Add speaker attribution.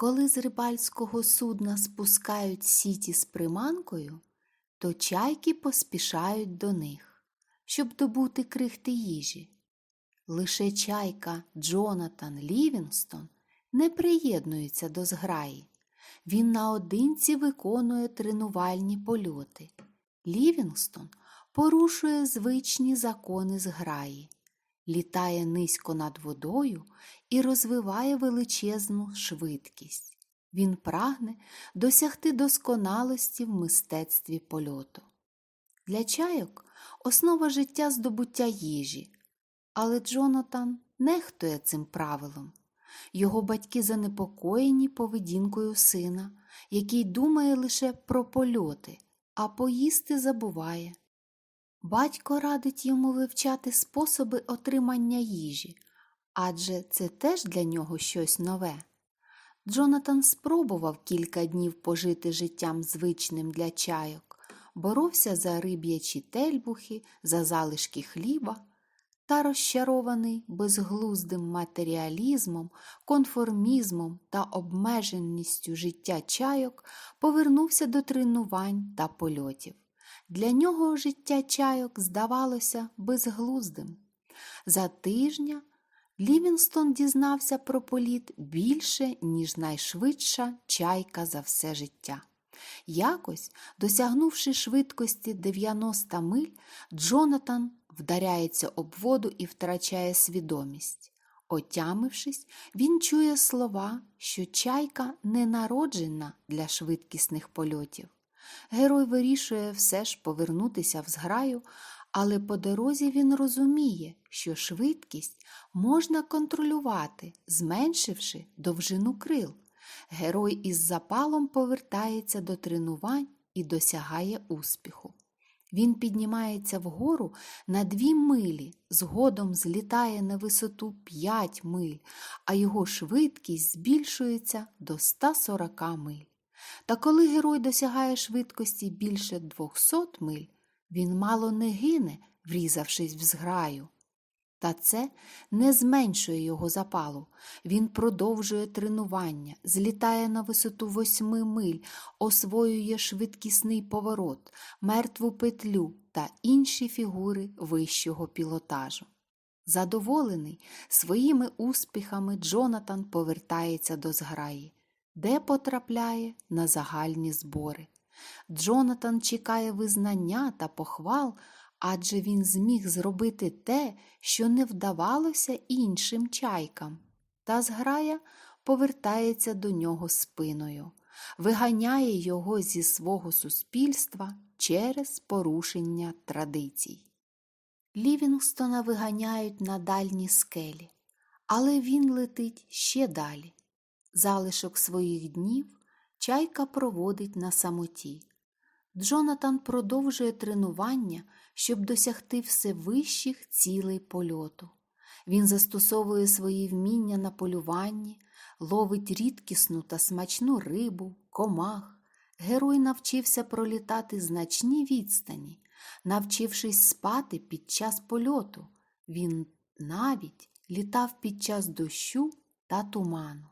Speaker 1: Коли з рибальського судна спускають сіті з приманкою, то чайки поспішають до них, щоб добути крихти їжі. Лише чайка Джонатан Лівінгстон не приєднується до зграї. Він наодинці виконує тренувальні польоти. Лівінгстон порушує звичні закони зграї, літає низько над водою і розвиває величезну швидкість. Він прагне досягти досконалості в мистецтві польоту. Для чайок основа життя здобуття їжі, але Джонатан нехтує цим правилом. Його батьки занепокоєні поведінкою сина, який думає лише про польоти, а поїсти забуває. Батько радить йому вивчати способи отримання їжі, адже це теж для нього щось нове. Джонатан спробував кілька днів пожити життям звичним для чайок, боровся за риб'ячі тельбухи, за залишки хліба та розчарований безглуздим матеріалізмом, конформізмом та обмеженістю життя чайок, повернувся до тренувань та польотів. Для нього життя чайок здавалося безглуздим. За тижня Лівінстон дізнався про політ більше, ніж найшвидша чайка за все життя. Якось, досягнувши швидкості 90 миль, Джонатан вдаряється об воду і втрачає свідомість. Отямившись, він чує слова, що чайка не народжена для швидкісних польотів. Герой вирішує все ж повернутися в зграю, але по дорозі він розуміє, що швидкість можна контролювати, зменшивши довжину крил. Герой із запалом повертається до тренувань і досягає успіху. Він піднімається вгору на дві милі, згодом злітає на висоту 5 миль, а його швидкість збільшується до 140 миль. Та коли герой досягає швидкості більше 200 миль, він мало не гине, врізавшись в зграю. Та це не зменшує його запалу. Він продовжує тренування, злітає на висоту восьми миль, освоює швидкісний поворот, мертву петлю та інші фігури вищого пілотажу. Задоволений своїми успіхами, Джонатан повертається до зграї, де потрапляє на загальні збори. Джонатан чекає визнання та похвал, адже він зміг зробити те, що не вдавалося іншим чайкам. Та зграя повертається до нього спиною, виганяє його зі свого суспільства через порушення традицій. Лівінгстона виганяють на дальні скелі, але він летить ще далі. Залишок своїх днів чайка проводить на самоті. Джонатан продовжує тренування, щоб досягти все вищих цілей польоту. Він застосовує свої вміння на полюванні, ловить рідкісну та смачну рибу, комах. Герой навчився пролітати значні відстані, навчившись спати під час польоту. Він навіть літав під час дощу та туману.